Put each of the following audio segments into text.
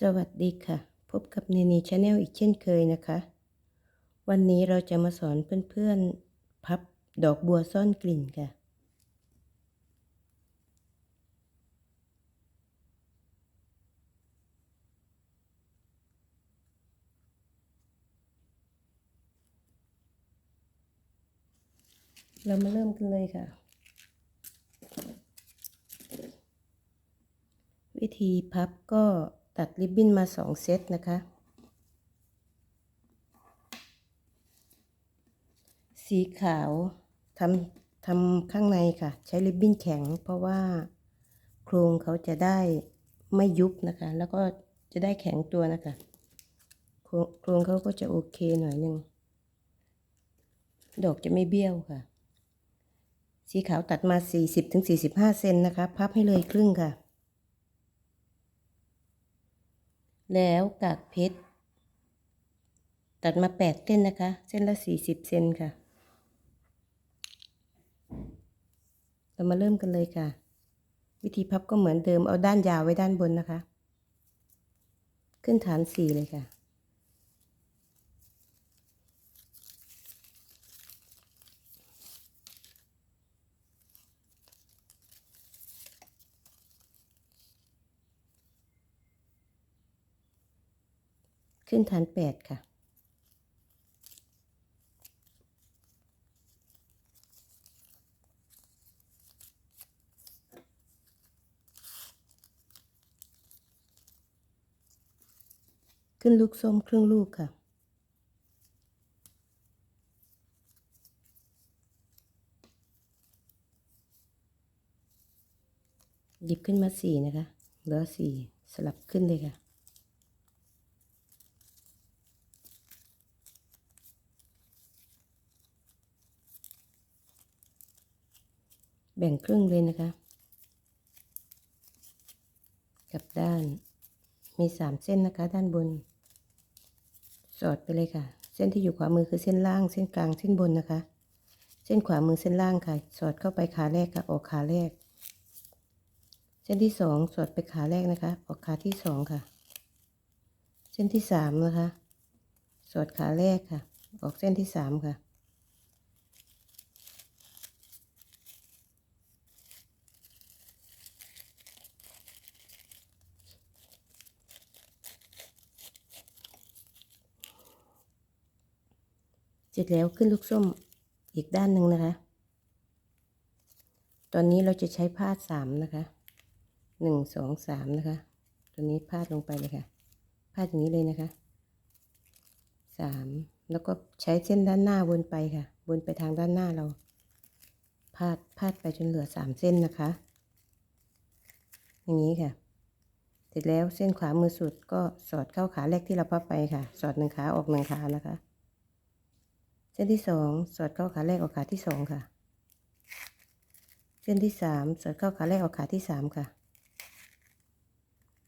สวัสดีค่ะ พบกับเนนีชาแนลอีกเช่นเคยนะคะ วันนี้เราจะมาสอนเพื่อนๆ พับดอกบัวซ่อนกลิ่นค่ะ เรามาเริ่มกันเลยค่ะ วิธีพับก็ ตัดริบบิ้นมาสองเซตนะคะสีขาวทำทำข้างในค่ะ ใช้ริบบิ้นแข็ง เพราะว่าโครงเขาจะได้ไม่ยุบนะคะ แล้วก็จะได้แข็งตัวนะคะ โครงโครงเขาก็จะโอเคหน่อยหนึ่งดอกจะไม่เบี้ยวค่ะ สีขาวตัดมา 40-45 เซนนะคะ พับให้เลยครึ่งค่ะ แล้วกากเพชร ตัดมาแปดเส้นนะคะ เส้นละสี่สิบเซนค่ะ เรามาเริ่มกันเลยค่ะ วิธีพับก็เหมือนเดิมเอาด้านยาวไว้ด้านบนนะคะ ขึ้นฐานสี่เลยค่ะ ขึ้นฐาน8ค่ะ ขึ้นลูกส้มครึ่งลูกค่ะหยิบขึ้นมาสี่นะคะเหลือสี่สลับขึ้นเลยค่ะ บ่งครึ่งเลยนะคะ กับด้าน มีสามเส้นนะคะ ด้านบน สอดไปเลยค่ะ เส้นที่อยู่ขวามือคือเส้นล่าง เส้นกลาง เส้นบนนะคะ เส้นขวามือเส้นล่างค่ะ สอดเข้าไปขาแรกค่ะ ออกขาแรก เส้นที่สองสอดไปขาแรกนะคะ ออกขาที่สองค่ะ เส้นที่สามนะคะ สอดขาแรกค่ะ ออกเส้นที่สามค่ะ เสร็จแล้วขึ้นลูกส้มอีกด้านหนึ่งนะคะ ตอนนี้เราจะใช้พาดสามนะคะหนึ่งสองสามนะคะ ตัวนี้พาดลงไปเลยค่ะพาดอย่างนี้เลยนะคะสามแล้วก็ใช้เส้นด้านหน้าวนไปค่ะ วนไปทางด้านหน้าเราพาดพาดไปจนเหลือสามเส้นนะคะ อย่างนี้ค่ะ เสร็จแล้วเส้นขวามือสุดก็สอดเข้าขาแรกที่เราพับไปค่ะ สอดหนึ่งขาออกหนึ่งขานะคะ เส้นที่สองสอดเข้าขาแรกออกขาที่สองค่ะ เส้นที่สามสอดเข้าขาแรกออกขาที่สามค่ะ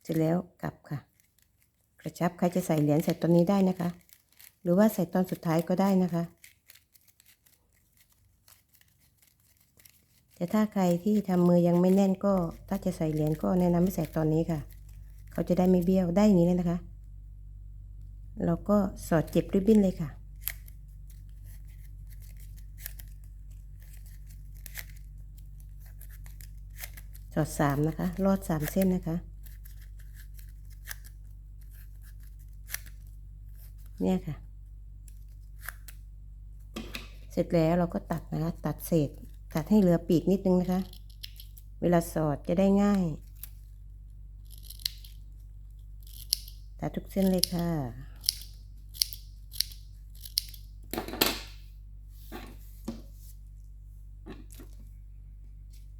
เสร็จแล้วกลับค่ะ กระชับใครจะใส่เหรียญใส่ตอนนี้ได้นะคะ หรือว่าใส่ตอนสุดท้ายก็ได้นะคะ แต่ถ้าใครที่ทำมือยังไม่แน่นก็ ถ้าจะใส่เหรียญก็แนะนำให้ใส่ตอนนี้ค่ะ เขาจะได้ไม่เบี้ยวได้อย่างนี้เลยนะคะ เราก็สอดเจ็บริบบิ้นเลยค่ะ ส อดสามนะคะ รอดสามเส้นนะคะ เนี่ยค่ะ เสร็จแล้วเราก็ตัดนะคะ ตัดเศษ ตัดให้เหลือปีกนิดนึงนะคะ เวลาสอดจะได้ง่าย ตัดทุกเส้นเลยค่ะ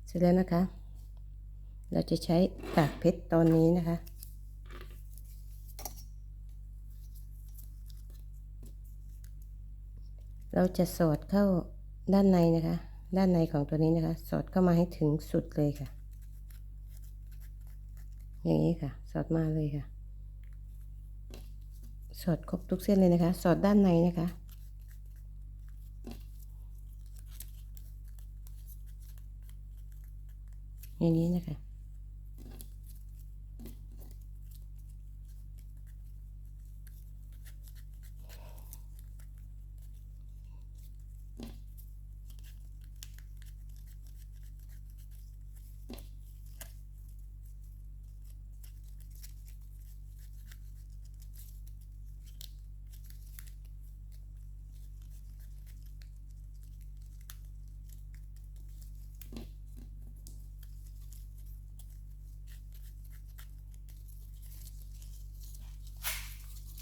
เสร็จแล้วนะคะ เราจะใช้กากเพชรตอนนี้นะคะ เราจะสอดเข้าด้านในนะคะ ด้านในของตัวนี้นะคะ สอดเข้ามาให้ถึงสุดเลยค่ะ อย่างนี้ค่ะ สอดมาเลยค่ะ สอดครบทุกเส้นเลยนะคะ สอดด้านในนะคะอย่างนี้นะคะ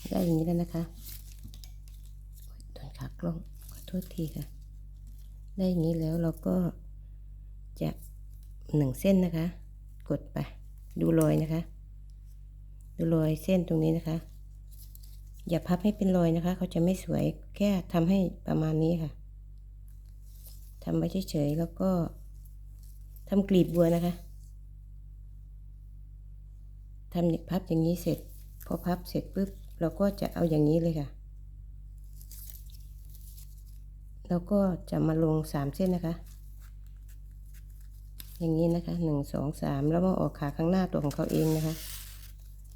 ได้อย่างนี้แล้วนะคะโดนขากล้องขอโทษทีค่ะ ได้อย่างนี้แล้วเราก็จะหนึ่งเส้นนะคะ กดไป ดูรอยนะคะ ดูรอยเส้นตรงนี้นะคะ อย่าพับให้เป็นรอยนะคะ เขาจะไม่สวยแค่ทำให้ประมาณนี้ค่ะทำไว้เฉยๆแล้วก็ทำกลีบบัวนะคะทำพับอย่างนี้เสร็จ พอพับเสร็จปุ๊บ เราก็จะเอาอย่างนี้เลยค่ะ แล้วก็จะมาลงสามเส้นนะคะ อย่างนี้นะคะหนึ่งสองสามแล้วมาออกขาข้างหน้าตัวของเขาเองนะคะ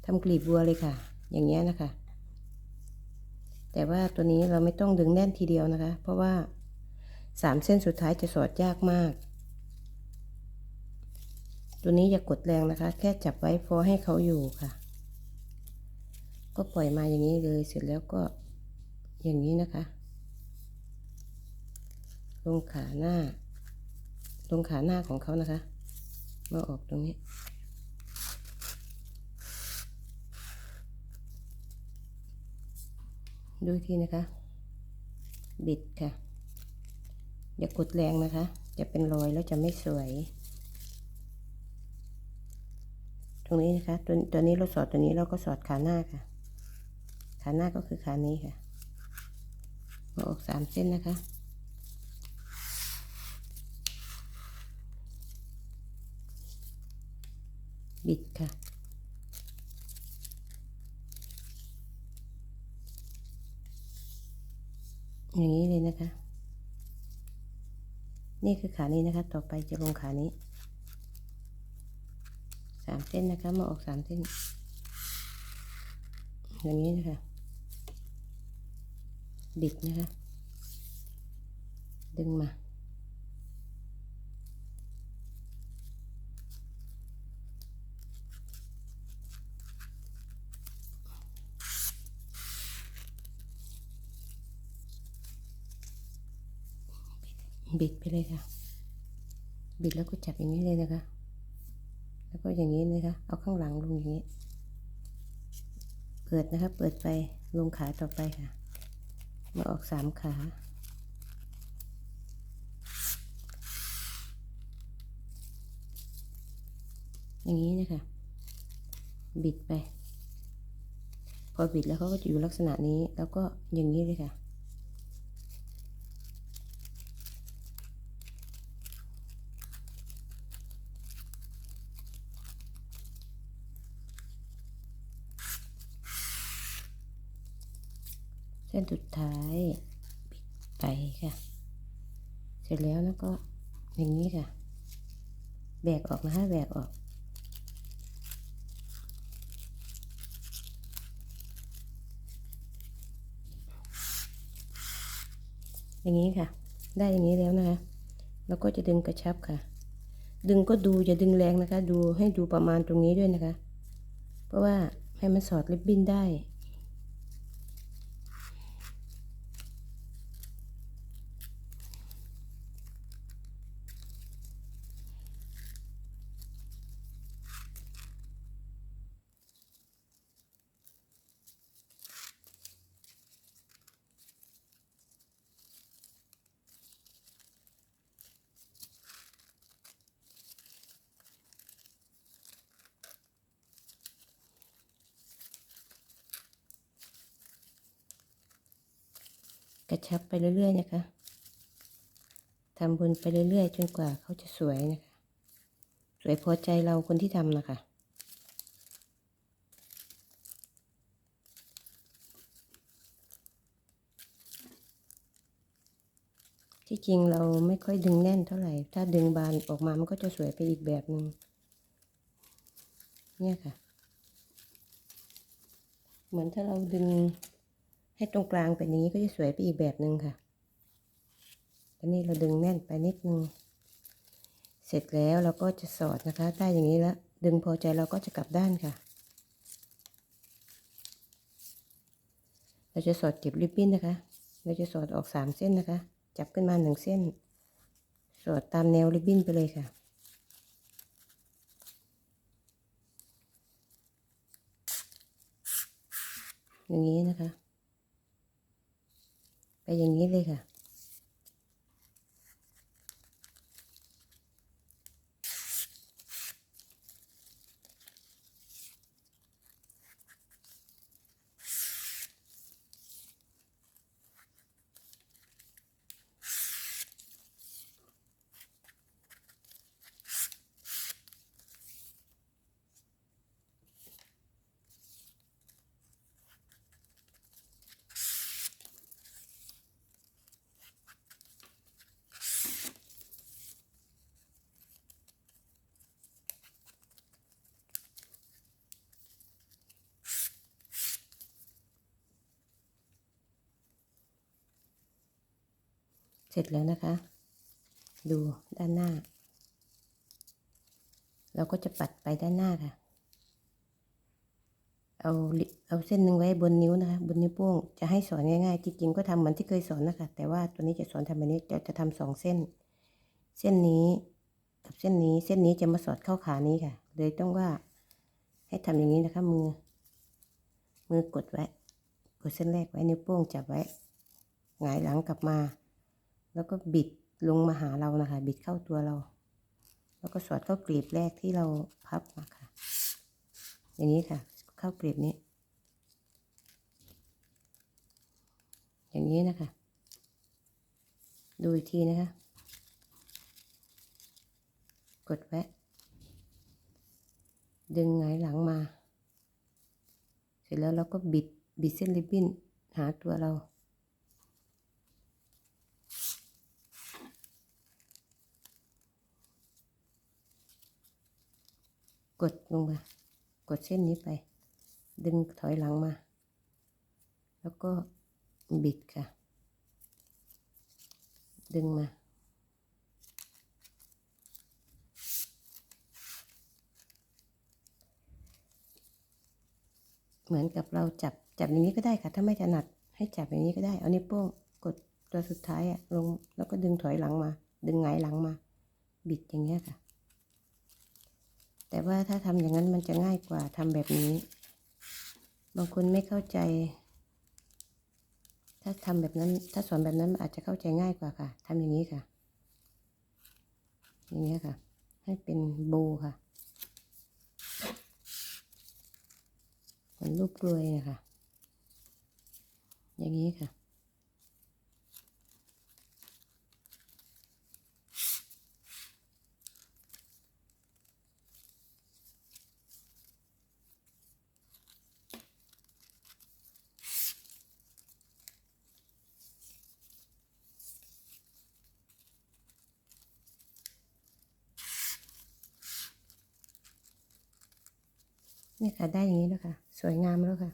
ทำกลีบบัวเลยค่ะ อย่างเงี้นะคะ แต่ว่าตัวนี้เราไม่ต้องดึงแน่นทีเดียวนะคะ เพราะว่าสามเส้นสุดท้ายจะสอดยากมาก ตัวนี้อย่ากดแรงนะคะ แค่จับไว้พอให้เขาอยู่ค่ะ ก็ปล่อยมาอย่างนี้เลยเสร็จแล้วก็อย่างนี้นะคะ ลงขาหน้า ลงขาหน้าของเขานะคะ มาออกตรงนี้ ดูอีกทีนะคะ บิดค่ะ อย่ากดแรงนะคะ จะเป็นรอยแล้วจะไม่สวย ตรงนี้นะคะ ตัวตัวนี้เราสอดตัวนี้เราก็สอดขาหน้าค่ะ ขาหน้าก็คือขานี้ค่ะมาออกสามเส้นนะคะบิดค่ะ อย่างนี้เลยนะคะ นี่คือขานี้นะคะ ต่อไปจะลงขานี้สามเส้นนะคะ มาออกสามเส้นอย่างนี้นะคะ บิดนะคะ ดึงมาบิดไปเลยค่ะ บิดแล้วก็จับอย่างนี้เลยนะคะ แล้วก็อย่างนี้นะคะ เอาข้างหลังลงอย่างนี้ เปิดนะคะ เปิดไป ลงขาต่อไปค่ะ มาออกสามขา อย่างนี้นะคะ บิดไป พอบิดแล้วเขาก็จะอยู่ลักษณะนี้ แล้วก็อย่างนี้เลยค่ะ เส้นสุดท้ายบิดไปค่ะ เสร็จแล้วแล้ว ก็อย่างนี้ค่ะ แบกออกนะคะแบกออกอย่างนี้ค่ะ ได้อย่างนี้แล้วนะคะแล้วก็จะดึงกระชับค่ะ ดึงก็ดูอย่าดึงแรงนะคะ ดูให้ดูประมาณตรงนี้ด้วยนะคะ เพราะว่าให้มันสอดริบบิ้นได้ ชับไปเรื่อยๆนะคะทำบนไปเรื่อยๆ จนกว่าเขาจะสวยนะคะ สวยพอใจเราคนที่ทำนะคะที่จริงเราไม่ค่อยดึงแน่นเท่าไหร่ ถ้าดึงบานออกมามันก็จะสวยไปอีกแบบหนึ่งเนี่ยค่ะ เหมือนถ้าเราดึง ให้ตรงกลางแบบนี้ก็จะสวยไปอีกแบบหนึ่งค่ะอันนี้เราดึงแน่นไปนิดนึง เสร็จแล้วเราก็จะสอดนะคะ ได้อย่างนี้แล้ว ดึงพอใจเราก็จะกลับด้านค่ะ เราจะสอดเก็บริบบิ้นนะคะ เราจะสอดออกสามเส้นนะคะ จับขึ้นมาหนึ่งเส้น สอดตามแนวริบบิ้นไปเลยค่ะอย่างนี้นะคะ อย่างนี้เลยค่ะ เสร็จแล้วนะคะ ดูด้านหน้า เราก็จะปัดไปด้านหน้าค่ะ เอาเอาเส้นหนึ่งไว้บนนิ้วนะคะ บนนิ้วโป้งจะให้สอนง่ายๆจริงๆก็ทำเหมือนที่เคยสอนนะคะ แต่ว่าตัวนี้จะสอนทำแบบนี้จะจะทำสองเส้น เส้นนี้กับเส้นนี้เส้นนี้จะมาสอดเข้าขานี้ค่ะ เลยต้องว่าให้ทำอย่างนี้นะคะมือ มือกดไว้ กดเส้นแรกไว้นิ้วโป้งจับไว้หงายหลังกลับมา แล้วก็บิดลงมาหาเรานะคะ บิดเข้าตัวเรา แล้วก็สอดเข้ากลีบแรกที่เราพับมาค่ะ อย่างนี้ค่ะ เข้ากลีบนี้ อย่างนี้นะคะ ดูอีกทีนะคะ กดไว้ดึงหงหลังมา เสร็จแล้วเราก็บิดบิดเส้นริบบิ้นหาตัวเรา กดลงมา กดเส้นนี้ไป ดึงถอยหลังมา แล้วก็บิดค่ะ ดึงมา เหมือนกับเราจับจับอย่างนี้ก็ได้ค่ะ ถ้าไม่ถนัดให้จับอย่างนี้ก็ได้ เอานิ้วโป้งกดตัวสุดท้ายอะลงแล้วก็ดึงถอยหลังมา ดึงหงหลังมา บิดอย่างเงี้ยค่ะ แต่ว่าถ้าทำอย่างนั้นมันจะง่ายกว่าทำแบบนี้ บางคนไม่เข้าใจ ถ้าทำแบบนั้น ถ้าสอนแบบนั้นอาจจะเข้าใจง่ายกว่าค่ะทำอย่างนี้ค่ะ อย่างนี้ค่ะ ให้เป็นโบค่ะเหมือนรูปกลวยนะคะอย่างนี้ค่ะ นี่ค่ะได้อย่างนี้แล้วค่ะ สวยงามแล้วค่ะ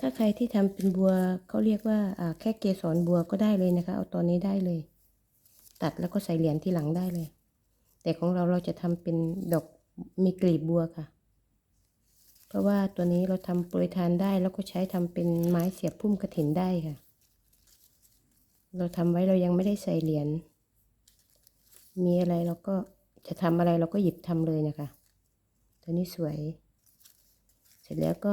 ถ้าใครที่ทำเป็นบัวเขาเรียกว่าแค่เกสรบัวก็ได้เลยนะคะ เอาตอนนี้ได้เลย ตัดแล้วก็ใส่เหรียญที่หลังได้เลย แต่ของเราเราจะทำเป็นดอกมีกลีบบัวค่ะ เพราะว่าตัวนี้เราทำโปรยทานได้แล้วก็ใช้ทำเป็นไม้เสียบพุ่มกระถินได้ค่ะ เราทำไว้เรายังไม่ได้ใส่เหรียญมีอะไรเราก็จะทำอะไรเราก็หยิบทำเลยนะคะ ตัวนี้สวย เสร็จแล้วก็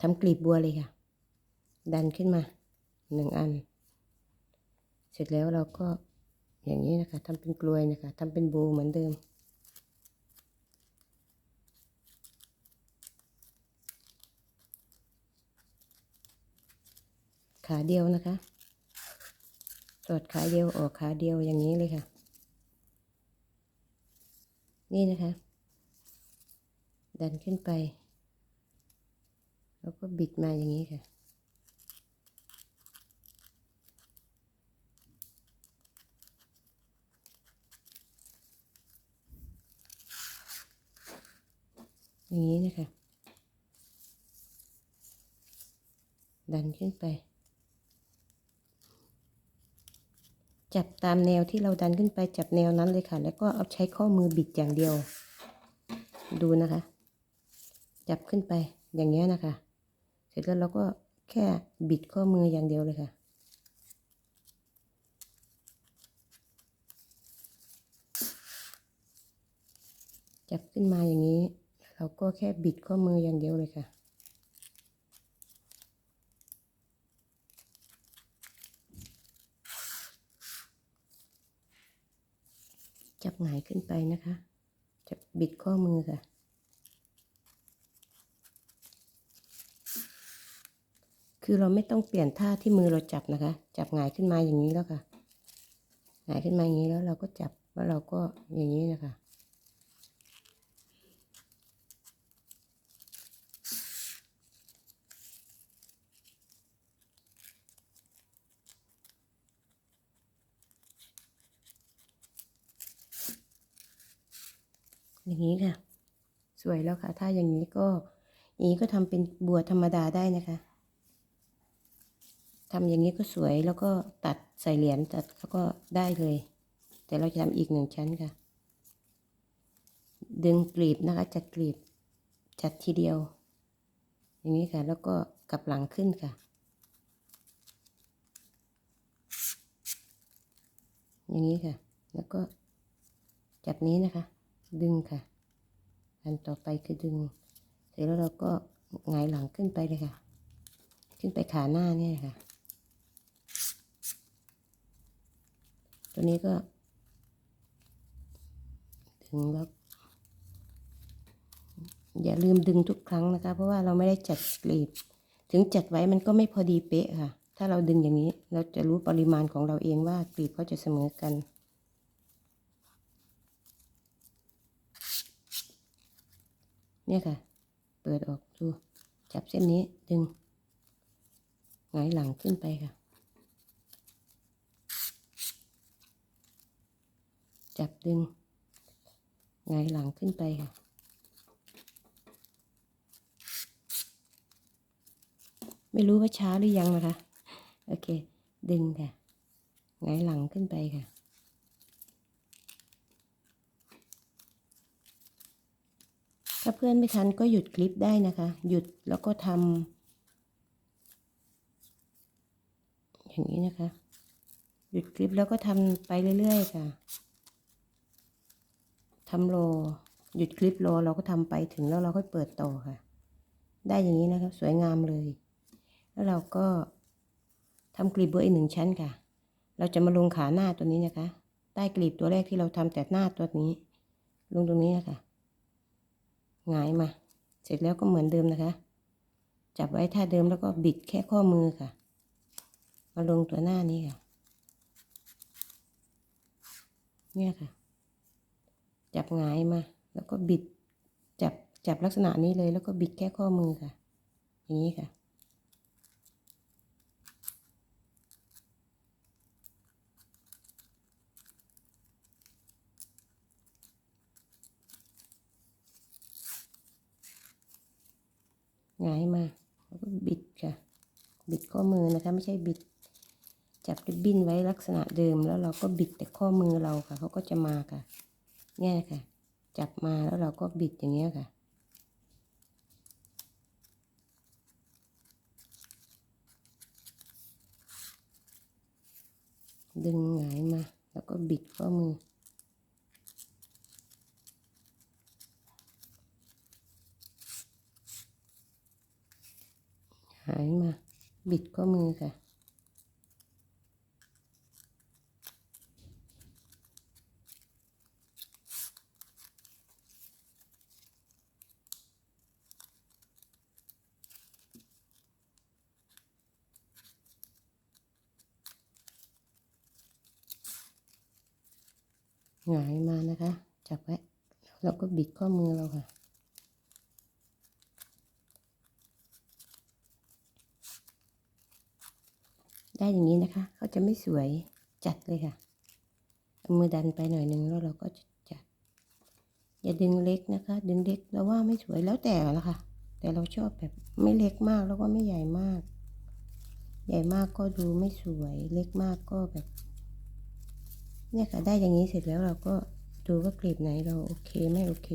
ทำกลีบบัวเลยค่ะ ดันขึ้นมาหนึ่งอัน เสร็จแล้วเราก็อย่างนี้นะคะทำเป็นกลวยนะคะทำเป็นโบเหมือนเดิม ขาเดียวนะคะ สอดขาเดียวออกขาเดียวอย่างนี้เลยค่ะ นี่นะคะ ดันขึ้นไป แล้วก็บิดมาอย่างนี้ค่ะ อย่างนี้นะคะ ดันขึ้นไป จับตามแนวที่เราดันขึ้นไปจับแนวนั้นเลยค่ะ แล้วก็เอาใช้ข้อมือบิดอย่างเดียว ดูนะคะ จับขึ้นไปอย่างเงี้ยนะคะ เสร็จแล้วเราก็แค่บิดข้อมืออย่างเดียวเลยค่ะ จับขึ้นมาอย่างนี้ เราเราก็แค่บิดข้อมืออย่างเดียวเลยค่ะ หงายขึ้นไปนะคะ จะบิดข้อมือค่ะ คือเราไม่ต้องเปลี่ยนท่าที่มือเราจับนะคะ จับหงายขึ้นมาอย่างนี้แล้วค่ะ หงายขึ้นมาอย่างนี้แล้วเราก็จับแล้วเราก็อย่างนี้นะคะ อย่างนี้ค่ะ สวยแล้วค่ะ ถ้าอย่างนี้ก็อย่างนี้ก็ทำเป็นบัวธรรมดาได้นะคะทำอย่างนี้ก็สวยแล้วก็ตัดใส่เหรียญตัดแล้วก็ได้เลย แต่เราจะทำอีกหนึ่งชั้นค่ะ ดึงกลีบนะคะจัดกลีบจัดทีเดียว อย่างนี้ค่ะ แล้วก็กลับหลังขึ้นค่ะ อย่างนี้ค่ะ แล้วก็จับนี้นะคะ ดึงค่ะ อันต่อไปคือดึง เสร็จแล้วเราก็หงายหลังขึ้นไปเลยค่ะ ขึ้นไปขาหน้าเนี่ยค่ะ ตัวนี้ก็ ดึงแล้วอย่าลืมดึงทุกครั้งนะคะ เพราะว่าเราไม่ได้จัดกลีบ ถึงจัดไว้มันก็ไม่พอดีเป๊ะค่ะ ถ้าเราดึงอย่างนี้ เราจะรู้ปริมาณของเราเองว่ากลีบเขาจะเสมอกัน เนี่ยค่ะ เปิดออกดู จับเส้นนี้ดึงหงายหลังขึ้นไปค่ะ จับดึงหงายหลังขึ้นไปค่ะ ไม่รู้ว่าช้าหรือยังนะคะ โอเค ดึงค่ะหงายหลังขึ้นไปค่ะ ถ้า เพื่อนไม่ทันก็หยุดคลิปได้นะคะ หยุดแล้วก็ทำอย่างนี้นะคะ หยุดคลิปแล้วก็ทำไปเรื่อยๆค่ะทำโลหยุดคลิปโลเราก็ทำไปถึงแล้วเราก็เปิดต่อค่ะ ได้อย่างนี้นะคะสวยงามเลย แล้วเราก็ทำกลีบบัวอีกหนึ่งชั้นค่ะ เราจะมาลงขาหน้าตัวนี้นะคะ ใต้กลีบตัวแรกที่เราทำแต่หน้าตัวนี้ ลงตรงนี้นะคะ หงายมา เสร็จแล้วก็เหมือนเดิมนะคะ จับไว้ท่าเดิมแล้วก็บิดแค่ข้อมือค่ะ มาลงตัวหน้านี้ค่ะ เนี่ยค่ะ จับหงายมา แล้วก็บิด จับจับลักษณะนี้เลยแล้วก็บิดแค่ข้อมือค่ะ อย่างนี้ค่ะ หงายมาแล้วก็บิดค่ะ บิดข้อมือนะคะ ไม่ใช่บิด จับริบบิ้นไว้ลักษณะเดิมแล้วเราก็บิดแต่ข้อมือเราค่ะเขาก็จะมาค่ะเนี่ยค่ะ จับมาแล้วเราก็บิดอย่างเงี้ยค่ะ ดึงหงายมา แล้วก็บิดข้อมือ หายมา บิดข้อมือค่ะ หงายมานะคะ จับไว้ แล้วก็บิดข้อมือเราค่ะ อย่างนี้นะคะ เขาจะไม่สวยจัดเลยค่ะเอามือดันไปหน่อยหนึ่งแล้วเราก็จัด อย่าดึงเล็กนะคะ ดึงเล็กเราว่าไม่สวยแล้วแต่ละค่ะ แต่เราชอบแบบไม่เล็กมากแล้วก็ไม่ใหญ่มาก ใหญ่มากก็ดูไม่สวย เล็กมากก็แบบ เนี่ยค่ะได้อย่างนี้เสร็จแล้วเราก็ดูว่ากลีบไหนเราโอเคไม่โอเค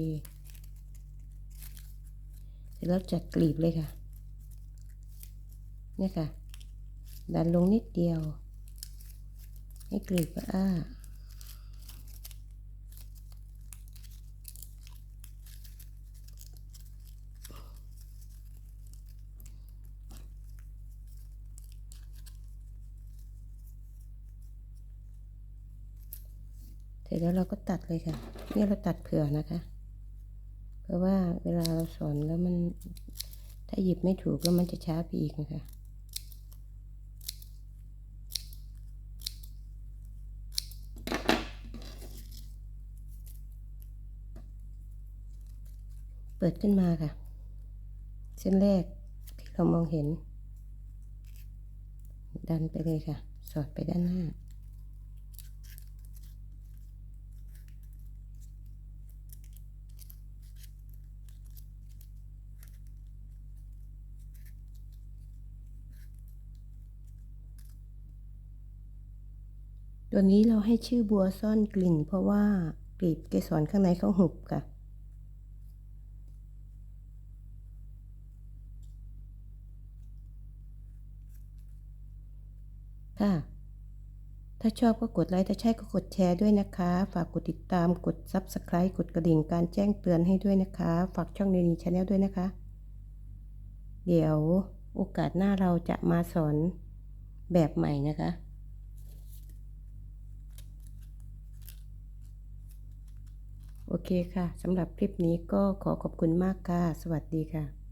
เสร็จแล้วจัดกลีบเลยค่ะ เนี่ยค่ะ ดันลงนิดเดียว ให้กรีบอ้าเสร็จแล้วเราก็ตัดเลยค่ะนี่เราตัดเผื่อนะคะ เพราะว่าเวลาเราสอนแล้วมัน ถ้าหยิบไม่ถูกแล้วมันจะช้าไปอีกนะคะ ปิดขึ้นมาค่ะ เส้นแรกที่เรามองเห็น ดันไปเลยค่ะ สอดไปด้านหน้า ตัวนี้เราให้ชื่อบัวซ่อนกลิ่น เพราะว่ากลีบเกสรข้างในเขาหุบค่ะ ค่ะ ถ้าชอบก็กดไลค์ ถ้าใช่ก็กดแชร์ด้วยนะคะ ฝากกดติดตาม กด Subscribe กดกระดิ่งการแจ้งเตือนให้ด้วยนะคะ ฝากช่องเนนีชาแนลด้วยนะคะ เดี๋ยวโอกาสหน้าเราจะมาสอนแบบใหม่นะคะโอเคค่ะ สำหรับคลิปนี้ก็ขอขอบคุณมากค่ะ สวัสดีค่ะ